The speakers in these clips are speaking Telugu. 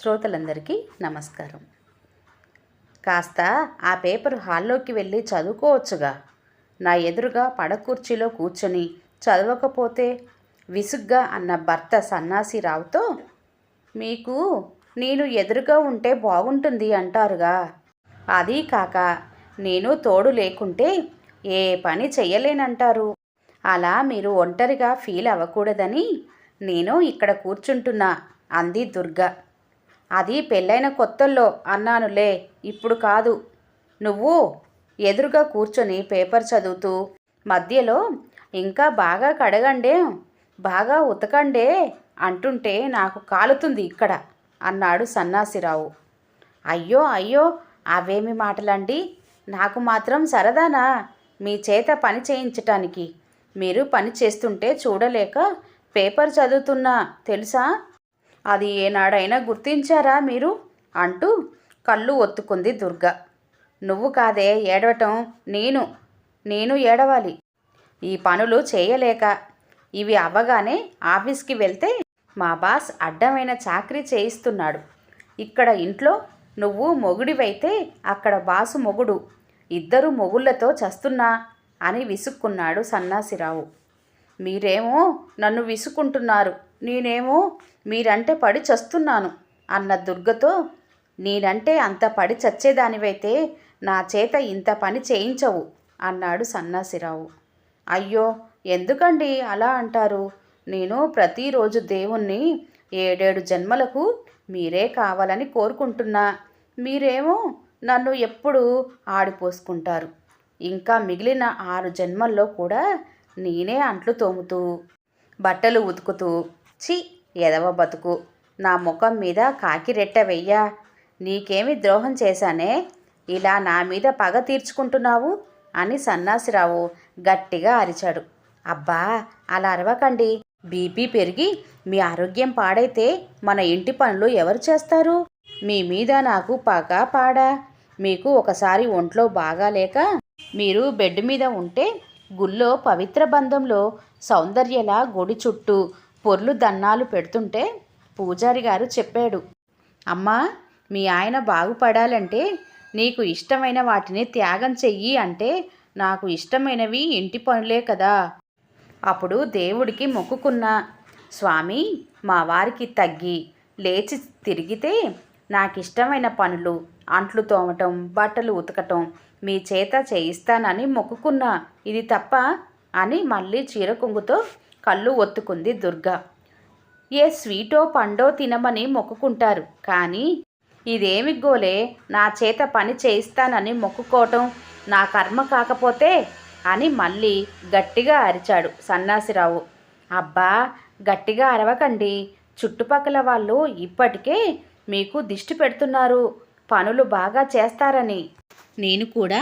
శ్రోతలందరికీ నమస్కారం. కాస్త ఆ పేపర్ హాల్లోకి వెళ్ళి చదువుకోవచ్చుగా. నా ఎదురుగా పడకుర్చీలో కూర్చొని చదవకపోతే విసుగ్గా అన్న భర్త సన్నాసి రావుతో మీకు నేను ఎదురుగా ఉంటే బాగుంటుంది అంటారుగా. అది కాక నేను తోడు లేకుంటే ఏ పని చెయ్యలేనంటారు. అలా మీరు ఒంటరిగా ఫీల్ అవ్వకూడదని నేను ఇక్కడ కూర్చుంటున్నా అంది దుర్గ. అది పెళ్ళైన కొత్తల్లో అన్నానులే ఇప్పుడు కాదు. నువ్వు ఎదురుగా కూర్చొని పేపర్ చదువుతూ మధ్యలో ఇంకా బాగా కడగండే బాగా ఉతకండే అంటుంటే నాకు కాలుతుంది ఇక్కడ అన్నాడు సన్నాసిరావు. అయ్యో అయ్యో అవేమి మాటలండి? నాకు మాత్రం సరదానా మీ చేత పని చేయించటానికి. మీరు పని చేస్తుంటే చూడలేక పేపర్ చదువుతున్నా తెలుసా? అది ఏనాడైనా గుర్తించారా మీరు? అంటూ కళ్ళు ఒత్తుకుంది దుర్గ. నువ్వు కాదే ఏడవటం నేను నేను ఏడవాలి. ఈ పనులు చేయలేక ఇవి అవ్వగానే ఆఫీస్కి వెళ్తే మా బాస్ అడ్డమైన చాకరీ చేయిస్తున్నాడు. ఇక్కడ ఇంట్లో నువ్వు మొగుడివైతే అక్కడ బాసు మొగుడు. ఇద్దరు మొగుళ్ళతో చస్తున్నా అని విసుక్కున్నాడు సన్నాసిరావు. మీరేమో నన్ను విసుక్కుంటున్నారు. నేనేమో మీరంటే పడి చస్తున్నాను అన్న దుర్గతో నేనంటే అంత పడి చచ్చేదానివైతే నా చేత ఇంత పని చేయించవు అన్నాడు సన్నాసిరావు. అయ్యో ఎందుకండి అలా అంటారు? నేను ప్రతిరోజు దేవుణ్ణి ఏడేడు జన్మలకు మీరే కావాలని కోరుకుంటున్నా. మీరేమో నన్ను ఎప్పుడు ఆడిపోసుకుంటారు. ఇంకా మిగిలిన ఆరు జన్మల్లో కూడా నేనే అంట్లు తోముతూ బట్టలు ఉతుకుతూ ఛీ ఎదవ బతుకు. నా ముఖం మీద కాకి రెట్ట వెయ్యా. నీకేమి ద్రోహం చేశానే? ఇలా నా మీద పగ తీర్చుకుంటున్నావు? అని సన్నాసిరావు గట్టిగా అరిచాడు. అబ్బా అలా అరవకండి. బీపీ పెరిగి మీ ఆరోగ్యం పాడైతే మన ఇంటి పనులు ఎవరు చేస్తారు? మీ మీద నాకు పగ పాడా. మీకు ఒకసారి ఒంట్లో బాగాలేక మీరు బెడ్ మీద ఉంటే గుళ్ళో పవిత్ర బంధంలో సౌందర్యల గుడి చుట్టూ పొర్లు దన్నాలు పెడుతుంటే పూజారి గారు చెప్పాడు అమ్మా మీ ఆయన బాగుపడాలంటే నీకు ఇష్టమైన వాటిని త్యాగం చెయ్యి అంటే నాకు ఇష్టమైనవి ఇంటి పనులే కదా. అప్పుడు దేవుడికి మొక్కుకున్నా స్వామి మా వారికి తగ్గి లేచి తిరిగితే నాకు ఇష్టమైన పనులు అంట్లు తోమటం బట్టలు ఉతకటం మీ చేత చేయిస్తానని మొక్కుకున్నా. ఇది తప్ప అని మళ్ళీ చీర కొంగుతో కళ్ళు ఒత్తుకుంది దుర్గా. ఏ స్వీటో పండో తినమని మొక్కుకుంటారు. కానీ ఇదేమి గోలే? నా చేత పని చేయిస్తానని మొక్కుకోవటం నా కర్మ కాకపోతే? అని మళ్ళీ గట్టిగా అరిచాడు సన్నాసిరావు. అబ్బా గట్టిగా అరవకండి. చుట్టుపక్కల వాళ్ళు ఇప్పటికే మీకు దిష్టి పెడుతున్నారు. పనులు బాగా చేస్తారని. నేను కూడా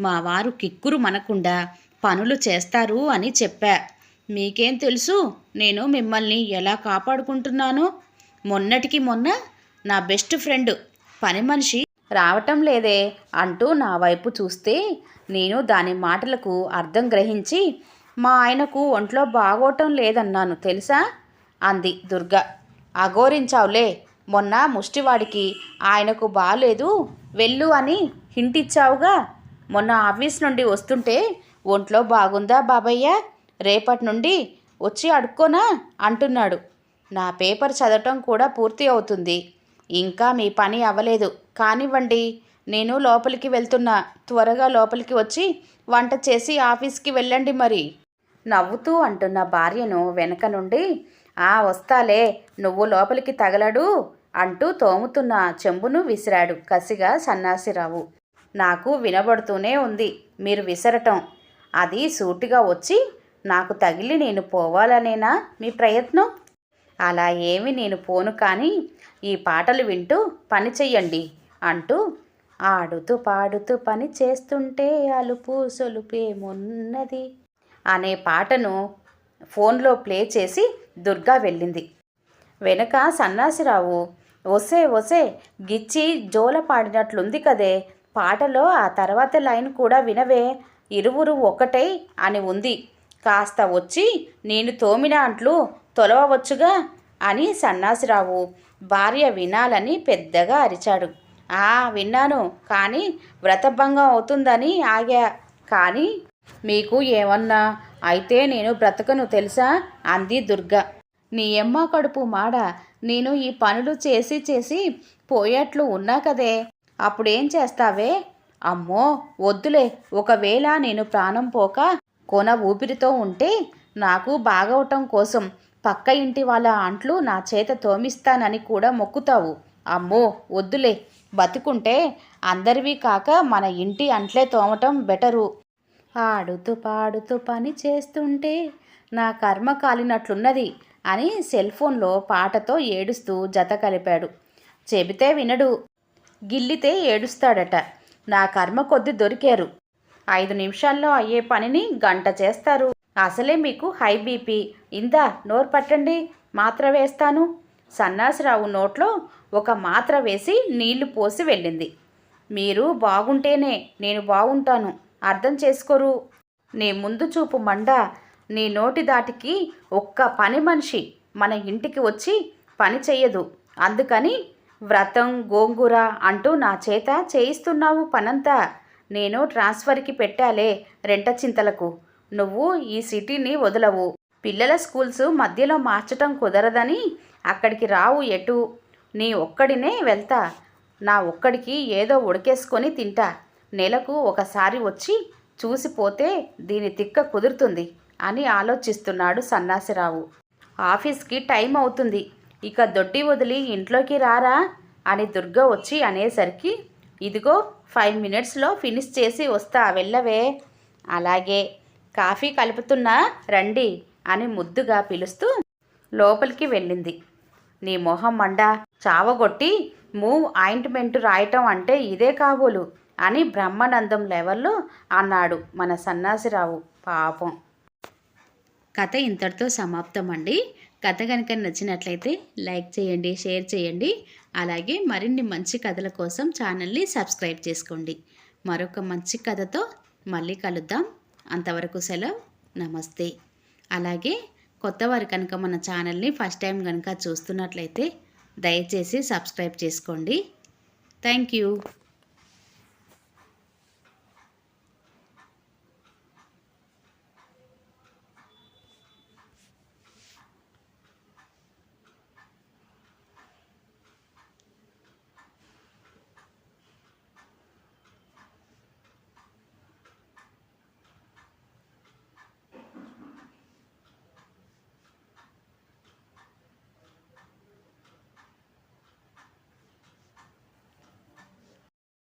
మా వారు కిక్కురు మనకుండా పనులు చేస్తారు అని చెప్పా. మీకేం తెలుసు? నేను మిమ్మల్ని ఎలా కాపాడుకుంటున్నాను? మొన్నటికి మొన్న నా బెస్ట్ ఫ్రెండ్ పని మనిషి రావటం లేదే అంటూ నా వైపు చూస్తే నేను దాని మాటలకు అర్థం గ్రహించి మా ఆయనకు ఒంట్లో బాగోటం లేదన్నాను తెలుసా? అంది దుర్గ. అఘోరించావులే మొన్న ముష్టివాడికి ఆయనకు బాలేదు వెళ్ళు అని హింటిచ్చావుగా. మొన్న ఆఫీస్ నుండి వస్తుంటే ఒంట్లో బాగుందా బాబయ్య? రేపటి నుండి వచ్చి అడుక్కోనా? అంటున్నాడు. నా పేపర్ చదవటం కూడా పూర్తి అవుతుంది. ఇంకా మీ పని అవ్వలేదు. కానివ్వండి. నేను లోపలికి వెళ్తున్నా. త్వరగా లోపలికి వచ్చి వంట చేసి ఆఫీస్కి వెళ్ళండి మరి. నవ్వుతూ అంటున్న భార్యను వెనక నుండి ఆ వస్తాలే. నువ్వు లోపలికి తగలడు అంటూ తోముతున్న చెంబును విసిరాడు కసిగా సన్నాసిరావు. నాకు వినబడుతూనే ఉంది. మీరు విసరటం. అది సూటిగా వచ్చి నాకు తగిలి నేను పోవాలనేనా మీ ప్రయత్నం? అలా ఏమి నేను పోను కానీ ఈ పాటలు వింటూ పని చెయ్యండి అంటూ ఆడుతూ పాడుతూ పని చేస్తుంటే అలుపు సొలుపేమున్నది అనే పాటను ఫోన్లో ప్లే చేసి దుర్గా వెళ్ళింది. వెనుక సన్నాసిరావు ఒసే ఒసే గిచ్చి జోల పాడినట్లుంది కదే పాటలో ఆ తర్వాత లైన్ కూడా వినవే ఇరువురు ఒకటై అని ఉంది. కాస్త వచ్చి నేను తోమిన అంట్లు తొలవవచ్చుగా అని సన్నాసిరావు. భార్య వినాలని పెద్దగా అరిచాడు. ఆ విన్నాను కానీ వ్రతభంగం అవుతుందని ఆగా. కానీ మీకు ఏమన్నా అయితే నేను బ్రతకను తెలుసా? అంది దుర్గ. నీ అమ్మ కడుపు మాడ. నేను ఈ పనులు చేసి చేసి పోయేట్లు ఉన్నా కదే. అప్పుడేం చేస్తావే? అమ్మో వద్దులే. ఒకవేళ నేను ప్రాణం పోక కొన ఊపిరితో ఉంటే నాకు బాగవటం కోసం పక్క ఇంటి వాళ్ళ అంట్లు నా చేత తోమిస్తానని కూడా మొక్కుతావు. అమ్మో వద్దులే. బతుకుంటే అందరివి కాక మన ఇంటి అంట్లే తోమటం బెటరు. ఆడుతూ పాడుతూ పని చేస్తుంటే నా కర్మ కాలినట్లున్నది అని సెల్ ఫోన్లో పాటతో ఏడుస్తూ జత కలిపాడు. చెబితే వినడు. గిల్లితే ఏడుస్తాడట. నా కర్మ కొద్ది దొరికారు. ఐదు నిమిషాల్లో అయ్యే పనిని గంట చేస్తారు. అసలే మీకు హై బీపీ. ఇందా నోరు పట్టండి మాత్ర వేస్తాను. సన్నాసిరావు నోట్లో ఒక మాత్ర వేసి నీళ్ళు పోసి వెళ్ళింది. మీరు బాగుంటేనే నేను బాగుంటాను. అర్థం చేసుకోరు. నీ ముందు చూపు మండ. నీ నోటి దాటికి ఒక్క పని మనిషి మన ఇంటికి వచ్చి పని చెయ్యదు. అందుకని వ్రతం గోంగూర అంటూ నా చేత చేయిస్తున్నావు పనంతా. నేను ట్రాన్స్ఫర్కి పెట్టాలే రెంట చింతలకు. నువ్వు ఈ సిటీని వదలవు. పిల్లల స్కూల్స్ మధ్యలో మార్చటం కుదరదని అక్కడికి రావు ఎటు. నీ ఒక్కడినే వెళ్తా. నా ఒక్కడికి ఏదో ఉడకేసుకొని తింటా. నెలకు ఒకసారి వచ్చి చూసిపోతే దీని తిక్క కుదురుతుంది అని ఆలోచిస్తున్నాడు సన్నాసిరావు. ఆఫీస్కి టైం అవుతుంది. ఇక దొడ్డి వదిలి ఇంట్లోకి రారా అని దుర్గ వచ్చి అనేసరికి ఇదిగో ఫైవ్ మినిట్స్లో ఫినిష్ చేసి వస్తా వెళ్ళవే. అలాగే కాఫీ కలుపుతున్నా రండి అని ముద్దుగా పిలుస్తూ లోపలికి వెళ్ళింది. నీ మొహం మండ చావగొట్టి మూవ్ ఆయింట్మెంట్ రాయటం అంటే ఇదే కాబోలు అని బ్రహ్మానందం లెవెల్లో అన్నాడు మన సన్నాసిరావు. పాపం. కథ ఇంతటితో సమాప్తం అండి కథ కనుక నచ్చినట్లయితే లైక్ చేయండి షేర్ చేయండి. అలాగే మరిన్ని మంచి కథల కోసం ఛానల్ని సబ్స్క్రైబ్ చేసుకోండి. మరొక మంచి కథతో మళ్ళీ కలుద్దాం. అంతవరకు సెలవు. నమస్తే. అలాగే కొత్తవారు కనుక మన ఛానల్ని ఫస్ట్ టైం కనుక చూస్తున్నట్లయితే దయచేసి సబ్స్క్రైబ్ చేసుకోండి. Thank you.